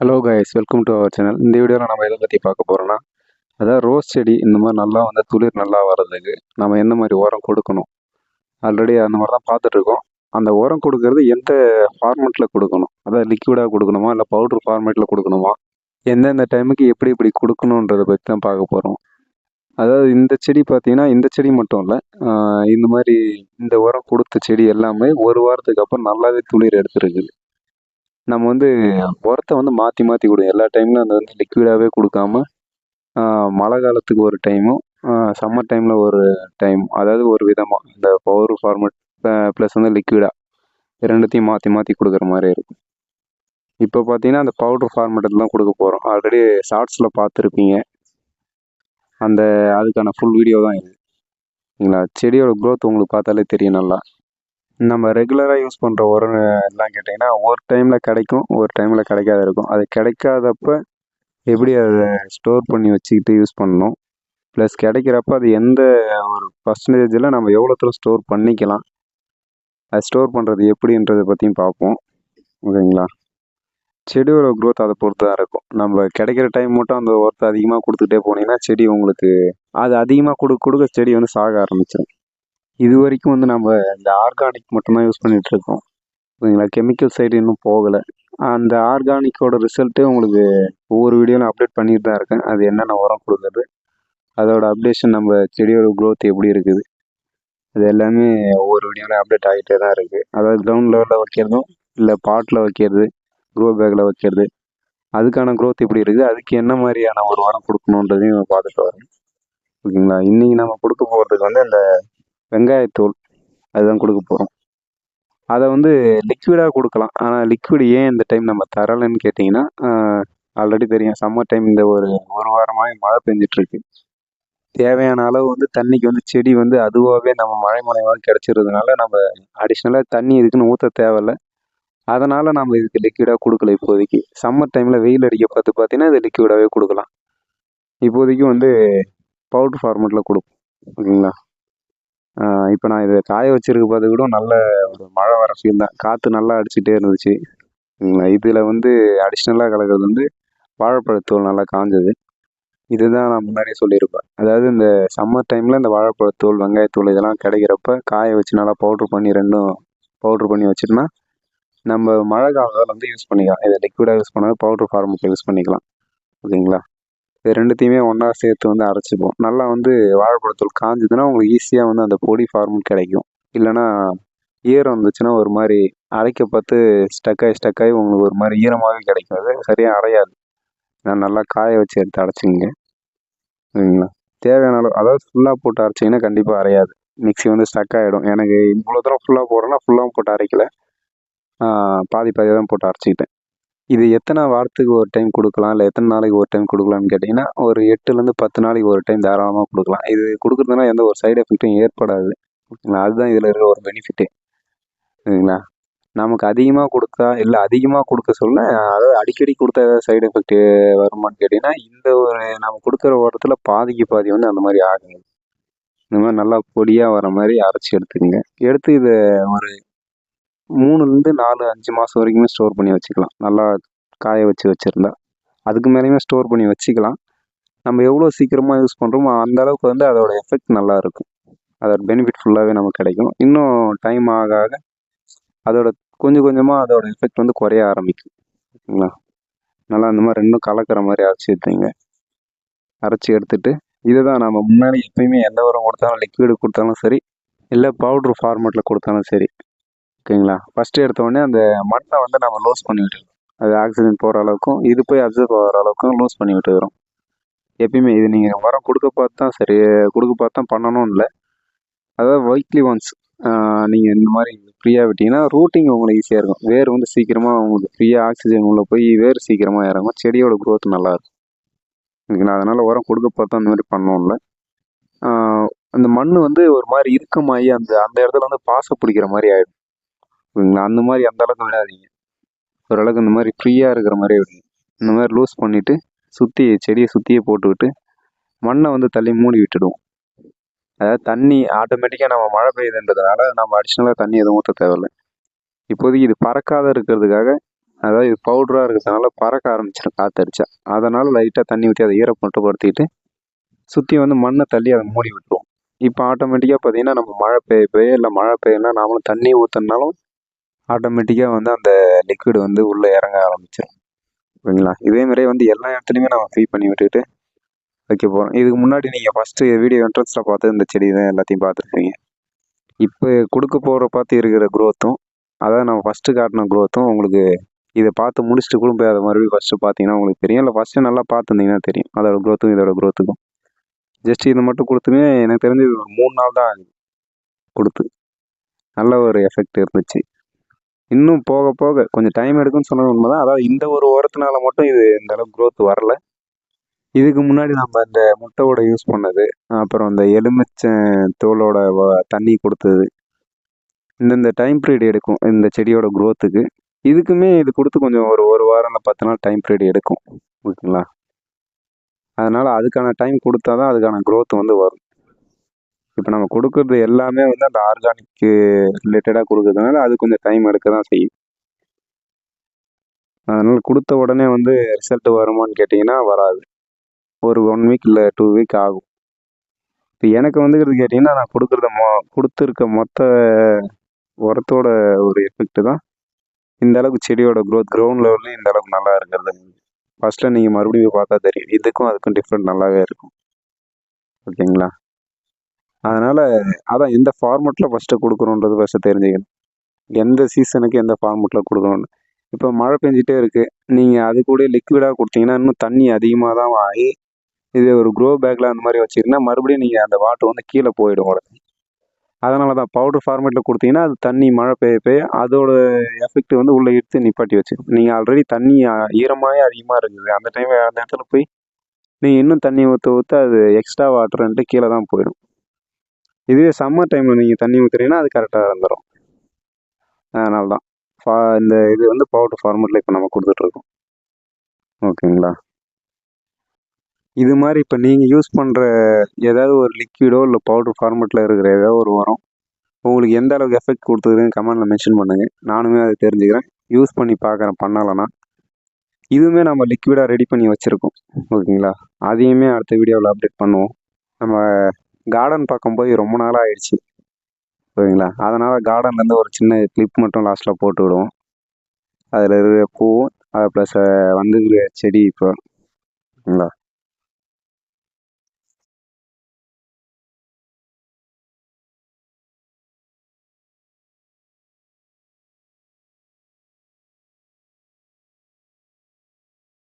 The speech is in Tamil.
Hello guys welcome to our channel இந்த வீடியோவில் நம்ம எதை பற்றி பார்க்க போகிறோன்னா அதாவது ரோஸ் செடி இந்த மாதிரி நல்லா வந்து துளிர் நல்லா வர்றதுக்கு நம்ம எந்த மாதிரி உரம் கொடுக்கணும்? ஆல்ரெடி அந்த மாதிரி தான் பார்த்துட்ருக்கோம் அந்த உரம் கொடுக்கறது எந்த ஃபார்மேட்டில் கொடுக்கணும்? அதாவது லிக்விடாக கொடுக்கணுமா? இல்லை பவுட்ரு ஃபார்மேட்டில் கொடுக்கணுமா? எந்தெந்த டைமுக்கு எப்படி எப்படி கொடுக்கணுன்றதை பற்றி தான் பார்க்க போகிறோம் அதாவது இந்த செடி பார்த்தீங்கன்னா இந்த செடி மட்டும் இல்லை இந்த மாதிரி இந்த உரம் கொடுத்த செடி எல்லாமே ஒரு வாரத்துக்கு அப்புறம் நல்லாவே துளிர் எடுத்துருக்குது. நம்ம வந்து உரத்த வந்து மாற்றி மாற்றி கொடுங்க எல்லா டைம்லையும் அந்த வந்து லிக்விடாகவே கொடுக்காம மழை காலத்துக்கு ஒரு டைமும் சம்மர் டைமில் ஒரு டைம் அதாவது ஒரு விதமாக இந்த பவர் ஃபார்மெட் ப்ளஸ் வந்து லிக்விடாக ரெண்டுத்தையும் மாற்றி மாற்றி கொடுக்குற மாதிரி இருக்கும். இப்போ பார்த்தீங்கன்னா அந்த பவுட்ரு ஃபார்மெட்டில் தான் கொடுக்க போகிறோம் ஆல்ரெடி ஷார்ட்ஸில் பார்த்துருப்பீங்க அந்த அதுக்கான ஃபுல் வீடியோ தான் இது. சரிங்களா செடியோட க்ரோத் உங்களுக்கு பார்த்தாலே தெரியும் நல்லா. நம்ம ரெகுலராக யூஸ் பண்ணுற உரம் எல்லாம் கேட்டிங்கன்னா ஒரு டைமில் கிடைக்கும் ஒரு டைமில் கிடைக்காத இருக்கும். அது கிடைக்காதப்ப எப்படி அதை ஸ்டோர் பண்ணி வச்சுக்கிட்டு யூஸ் பண்ணணும்? ப்ளஸ் கிடைக்கிறப்ப அது எந்த ஒரு பர்சன்டேஜில் நம்ம எவ்வளோ தூரம் ஸ்டோர் பண்ணிக்கலாம்? அது ஸ்டோர் பண்ணுறது எப்படின்றத பற்றியும் பார்ப்போம். ஓகேங்களா? செடியோட க்ரோத் அதை பொறுத்து தான் இருக்கும். நம்ம கிடைக்கிற டைம் மட்டும் அந்த ஒர்த்தை அதிகமாக கொடுத்துட்டே போனீங்கன்னா செடி உங்களுக்கு அது அதிகமாக கொடுக்க கொடுக்க செடி வந்து சாக ஆரம்பிச்சிடும் இது வரைக்கும் வந்து நம்ம இந்த ஆர்கானிக் மட்டும்தான் யூஸ் பண்ணிகிட்ருக்கோம் ஓகேங்களா கெமிக்கல் சைடு இன்னும் போகலை. அந்த ஆர்கானிக்கோட ரிசல்ட்டு உங்களுக்கு ஒவ்வொரு வீடியோவில் அப்டேட் பண்ணிட்டு தான் இருக்கேன். அது என்னென்ன உரம் கொடுக்குறது அதோட அப்டேஷன் நம்ம செடியோட க்ரோத் எப்படி இருக்குது அது எல்லாமே ஒவ்வொரு வீடியோவில் அப்டேட் ஆகிட்டே தான் இருக்குது அதாவது கிரவுண்ட் லெவலில் வைக்கிறதும் இல்லை பாட்டில் வைக்கிறது க்ரோ பேக்கில் வைக்கிறது அதுக்கான க்ரோத் எப்படி இருக்குது அதுக்கு என்ன மாதிரியான ஒரு உரம் கொடுக்கணுன்றதையும் பார்த்துட்டு வரேன் ஓகேங்களா இன்றைக்கி நம்ம கொடுக்க போகிறதுக்கு வந்து அந்த வெங்காயத்தூள் அதுதான் கொடுக்க போகிறோம் அதை வந்து லிக்விடாக கொடுக்கலாம். ஆனால் லிக்விட் ஏன் இந்த டைம் நம்ம தரலைன்னு கேட்டிங்கன்னா ஆல்ரெடி தெரியும். சம்மர் டைம் இந்த ஒரு ஒரு வாரமாக மழை பெஞ்சிட்ருக்கு. தேவையான அளவு வந்து தண்ணிக்கு வந்து செடி வந்து அதுவாகவே நம்ம மழை மலையாக கிடச்சிருறதுனால நம்ம அடிஷ்னலாக தண்ணி இதுக்குன்னு ஊற்ற தேவையில்லை. அதனால் நம்ம இதுக்கு லிக்விடாக கொடுக்கல இப்போதைக்கு. சம்மர் டைமில் வெயில் அடிக்க பார்த்து பார்த்தீங்கன்னா இது லிக்விடாகவே கொடுக்கலாம். இப்போதைக்கு வந்து பவுட்ரு ஃபார்மெட்டில் கொடுப்போம். ஓகேங்களா? இப்போ நான் இதை காய வச்சிருக்க பார்த்து கூட நல்ல ஒரு மழை வர ஃபீல் தான். காற்று நல்லா அடிச்சுட்டே இருந்துச்சு. இதில் வந்து அடிஷ்னலாக கலக்கிறது வந்து வாழைப்பழத்தூள் நல்லா காஞ்சது. இதுதான் நான் முன்னாடியே சொல்லியிருப்பேன். அதாவது இந்த சம்மர் டைமில் இந்த வாழைப்பழத்தூள் வெங்காயத்தூள் இதெல்லாம் கிடைக்கிறப்ப காய வச்சு நல்லா பவுட்ரு பண்ணி ரெண்டும் பவுட்ரு பண்ணி வச்சுட்டோம்னா நம்ம மழை காலத்தில் வந்து யூஸ் பண்ணிக்கலாம். இதை லிக்விடாக யூஸ் பண்ணால் பவுட்ரு ஃபார்முக்கு யூஸ் பண்ணிக்கலாம். ஓகேங்களா இது ரெண்டுத்தையுமே ஒன்றா சேர்த்து வந்து அரைச்சிப்போம். நல்லா வந்து வாழைப்பழத்தூள் காஞ்சதுன்னா உங்களுக்கு ஈஸியாக வந்து அந்த பொடி ஃபார்மும் கிடைக்கும். இல்லைனா ஈரம் இருந்துச்சுன்னா ஒரு மாதிரி அரைக்க பார்த்து ஸ்டக்காகி ஸ்டக்காகி உங்களுக்கு ஒரு மாதிரி ஈரமாகவே கிடைக்கும். அது சரியாக அரையாது. நான் நல்லா காய வச்சு எடுத்து அரைச்சிங்க சரிங்களா? தேவையான அளவு அதாவது ஃபுல்லாக போட்டு அரைச்சிங்கன்னா கண்டிப்பாக அரையாது. மிக்சி வந்து ஸ்டக் ஆகிடும் எனக்கு இவ்வளோ தூரம் ஃபுல்லாக போடுறேன்னா ஃபுல்லாகவும் போட்டு அரைக்கல. பாதி பாதியாக தான் போட்டு அரைச்சிக்கிட்டேன். இது எத்தனை வாரத்துக்கு ஒரு டைம் கொடுக்கலாம்? இல்லை எத்தனை நாளைக்கு ஒரு டைம் கொடுக்கலாம்னு கேட்டிங்கன்னா ஒரு எட்டுலேருந்து பத்து நாளைக்கு ஒரு டைம் தாராளமாக கொடுக்கலாம். இது கொடுக்குறதுனால எந்த ஒரு சைடு எஃபெக்ட்டும் ஏற்படாது. ஓகேங்களா? அதுதான் இதில் இருக்கிற ஒரு பெனிஃபிட்டு சரிங்களா? நமக்கு அதிகமாக கொடுத்தா இல்லை அதிகமாக கொடுக்க சொல்ல அதாவது அடிக்கடி கொடுத்தா ஏதாவது சைடு எஃபெக்ட் வருமானு கேட்டிங்கன்னா இந்த ஒரு நம்ம கொடுக்குற ஓரத்தில் பாதிக்கு பாதி வந்து அந்த மாதிரி ஆகுங்க இந்த மாதிரி நல்லா பொடியாக வர மாதிரி அரைச்சி எடுத்துக்கோங்க. எடுத்து இதை ஒரு மூணுலேருந்து நாலு அஞ்சு மாதம் வரைக்குமே ஸ்டோர் பண்ணி வச்சுக்கலாம். நல்லா காய வச்சு வச்சுருந்தா. அதுக்கு மேலேயுமே ஸ்டோர் பண்ணி வச்சுக்கலாம். நம்ம எவ்வளோ சீக்கிரமாக யூஸ் பண்ணுறோமோ அந்த அளவுக்கு வந்து அதோட எஃபெக்ட் நல்லா இருக்கும். அதோட பெனிஃபிட் ஃபுல்லாகவே நமக்கு கிடைக்கும். இன்னும் டைம் ஆக ஆக அதோட கொஞ்சம் கொஞ்சமாக அதோட எஃபெக்ட் வந்து குறைய ஆரம்பிக்கும். ஓகேங்களா நல்லா அந்த மாதிரி ரெண்டும் கலக்கிற மாதிரி அரைச்சி எடுத்துங்க அரைச்சி எடுத்துட்டு இதை தான் நம்ம முன்னாடி எப்பயுமே எந்த உரம் கொடுத்தாலும் லிக்விடு கொடுத்தாலும் சரி இல்லை பவுட்ரு ஃபார்மேட்டில் கொடுத்தாலும் சரி ஓகேங்களா? ஃபஸ்ட்டு எடுத்தோடனே அந்த மண்ணை வந்து நம்ம லூஸ் பண்ணி அது ஆக்சிஜன் போகிற அளவுக்கும் இது போய் அப்சர்வ் ஆகிற அளவுக்கும் லூஸ் பண்ணி விட்டுக்கிறோம் எப்பயுமே இது நீங்கள் உரம் கொடுக்க பார்த்து தான் சரி கொடுக்க பார்த்து தான் பண்ணணும் இல்லை. அதாவது வைக்லி ஒன்ஸ் நீங்கள் இந்த மாதிரி ஃப்ரீயாக விட்டிங்கன்னா ரூட்டிங் உங்களுக்கு ஈஸியாக இருக்கும். வேர் வந்து சீக்கிரமாக உங்களுக்கு ஃப்ரீயாக ஆக்சிஜன் உள்ளே போய் வேர் சீக்கிரமாக இறங்கும். செடியோட க்ரோத் நல்லாயிருக்கும் ஓகேங்களா? அதனால் உரம் கொடுக்க பார்த்தா அந்த மாதிரி பண்ணோம்ல அந்த மண் வந்து ஒரு மாதிரி இறுக்கமாகி அந்த அந்த இடத்துல வந்து பாசை பிடிக்கிற மாதிரி ஆகிடும் அந்த மாதிரி அந்த அளவுக்கு விடாதீங்க ஓரளவுக்கு இந்த மாதிரி ஃப்ரீயாக இருக்கிற மாதிரி விடுங்க. இந்த மாதிரி லூஸ் பண்ணிவிட்டு சுற்றி செடியை சுற்றியே போட்டுக்கிட்டு மண்ணை வந்து தள்ளி மூடி விட்டுடுவோம். அதாவது தண்ணி ஆட்டோமேட்டிக்காக நம்ம மழை பெய்யுதுன்றதுனால நம்ம அடிஷ்னலாக தண்ணி எதுவும் ஊற்ற தேவையில்லை. இப்போதைக்கு இது பறக்காத இருக்கிறதுக்காக அதாவது இது பவுடராக இருக்கிறதுனால பறக்க ஆரம்பிச்சிடும் காற்றடிச்சா அதனால் லைட்டாக தண்ணி ஊற்றி அதை ஈரம் மட்டும் சுற்றி வந்து மண்ணை தள்ளி அதை மூடி விட்டுருவோம். இப்போ ஆட்டோமேட்டிக்காக பார்த்தீங்கன்னா நம்ம மழை பெய்ய பெய்ய இல்லை மழை பெய்யலாம் நாமளும் தண்ணி ஊற்றினாலும் ஆட்டோமேட்டிக்காக வந்து அந்த லிக்விட் வந்து உள்ளே இறங்க ஆரம்பிச்சிடும் ஓகேங்களா இதே மாதிரியே வந்து எல்லா இடத்துலையுமே நம்ம ஃப்ரீ பண்ணி விட்டுட்டு வைக்க போகிறோம் இதுக்கு முன்னாடி நீங்கள் ஃபஸ்ட்டு வீடியோ என்ட்ரன்ஸில் பார்த்து இந்த செடி தான் எல்லாத்தையும் பார்த்துருப்பீங்க. இப்போ கொடுக்க போகிற பார்த்து இருக்கிற க்ரோத்தும் அதாவது நம்ம ஃபஸ்ட்டு காட்டின க்ரோத்தும் உங்களுக்கு இதை பார்த்து முடிச்சுட்டு கூட போய் அதை மறுபடியும் ஃபஸ்ட்டு பார்த்தீங்கன்னா உங்களுக்கு தெரியும். இல்லை ஃபஸ்ட்டு நல்லா பார்த்துருந்தீங்கன்னா தெரியும். அதோட க்ரோத்தும் இதோட க்ரோத்துக்கும் ஜஸ்ட் இது மட்டும் கொடுத்துமே எனக்கு தெரிஞ்சு ஒரு மூணு நாள் தான் ஆகுது. கொடுத்து. நல்ல ஒரு எஃபெக்ட் இருந்துச்சு. இன்னும் போக போக கொஞ்சம் டைம் எடுக்கும்னு சொன்னது உண்மை தான் அதாவது இந்த ஒரு உரத்தினால மட்டும் இது இந்த அளவுக்கு க்ரோத் வரல. இதுக்கு முன்னாடி நம்ம இந்த முட்டையோட யூஸ் பண்ணது அப்புறம் இந்த எலுமிச்சை தோலோட வ- தண்ணி கொடுத்தது. இந்தந்த டைம் பீரியட் எடுக்கும் இந்த செடியோட க்ரோத்துக்கு இதுக்குமே இது கொடுத்து கொஞ்சம் ஒரு ஒரு வாரம் இல்லை பத்து நாள் டைம் பீரியட் எடுக்கும். ஓகேங்களா? அதனால் அதுக்கான டைம் கொடுத்தா தான் அதுக்கான க்ரோத் வந்து வரும். இப்போ நம்ம கொடுக்குறது எல்லாமே வந்து அந்த ஆர்கானிக்கு ரிலேட்டடாக கொடுக்குறதுனால அது கொஞ்சம் டைம் எடுக்க தான் செய்யும். அதனால் கொடுத்த உடனே வந்து ரிசல்ட் வருமான்னு கேட்டிங்கன்னா வராது. ஒரு ஒன் வீக் இல்லை டூ வீக் ஆகும். இப்போ எனக்கு வந்துக்கிறது கேட்டிங்கன்னா நான் கொடுக்குறத மொ கொடுத்துருக்க மொத்த உரத்தோட ஒரு எஃபெக்ட் தான். இந்த அளவுக்கு செடியோட க்ரோத் கிரவுண்ட் லெவல்லையும் இந்த அளவுக்கு நல்லா இருக்கிறது. ஃபஸ்ட்டில் நீங்கள் மறுபடியும் பார்த்தா தெரியும். இதுக்கும் அதுக்கும் டிஃப்ரெண்ட் நல்லாவே இருக்கும். ஓகேங்களா? அதனால் அதான் எந்த ஃபார்மெட்டில் ஃபஸ்ட்டு கொடுக்குறோன்றது ஃபஸ்ட்டு தெரிஞ்சுக்கணும். எந்த சீசனுக்கு எந்த ஃபார்மெட்டில் கொடுக்கணும்னு. இப்போ மழை பெஞ்சிட்டே இருக்குது நீங்கள் அது கூட லிக்விடாக கொடுத்தீங்கன்னா இன்னும் தண்ணி அதிகமாக தான் ஆகி இது ஒரு க்ரோ பேக்கில் அந்த மாதிரி வச்சிங்கன்னா மறுபடியும் நீங்கள் அந்த வாட்டர் வந்து கீழே போயிடும் உடனே. அதனால தான் பவுடர் ஃபார்மேட்டில் கொடுத்தீங்கன்னா அது தண்ணி மழை பெய்ய பெய்ய அதோட எஃபெக்ட் வந்து உள்ளே இழுத்து நிப்பாட்டி வச்சிடும். நீங்கள் ஆல்ரெடி தண்ணி ஈரமாகவே அதிகமாக இருக்குது. அந்த டைம் அந்த இடத்துல போய் நீங்கள் இன்னும் தண்ணி ஊற்ற ஊற்ற அது எக்ஸ்ட்ரா வாட்டர்ன்ட்டு கீழே தான் போயிடும். இதுவே சம்மர் டைமில் நீங்கள் தண்ணி ஊற்றுறீங்கன்னா அது கரெக்டாக வந்துடும் அதனால தான் ஃபா இந்த இது வந்து பவுடர் ஃபார்மேட்டில் இப்போ நம்ம கொடுத்துட்ருக்கோம். ஓகேங்களா? இது மாதிரி இப்போ நீங்கள் யூஸ் பண்ணுற ஏதாவது ஒரு லிக்விடோ இல்லை பவுடர் ஃபார்மேட்டில் இருக்கிற ஏதாவது ஒரு உரம் உங்களுக்கு எந்த அளவுக்கு எஃபெக்ட் கொடுத்துருக்குன்னு கமெண்டில் மென்ஷன் பண்ணுங்கள் நானுமே அதை தெரிஞ்சுக்கிறேன். யூஸ் பண்ணி பார்க்குறேன் பண்ணலைன்னா இதுவுமே நம்ம லிக்விடாக ரெடி பண்ணி வச்சுருக்கோம். ஓகேங்களா? அதையுமே அடுத்த வீடியோவில் அப்டேட் பண்ணுவோம். நம்ம கார்டன் பார்க்கும் போய் ரொம்ப நாளாக ஆயிடுச்சு. சரிங்களா? அதனால் கார்டன்லேருந்து ஒரு சின்ன கிளிப் மட்டும் லாஸ்ட்டில் போட்டு விடுவோம். அதில் இருக்கிற பூவும் அது ப்ளஸ் வந்து செடி இப்போ. சரிங்களா?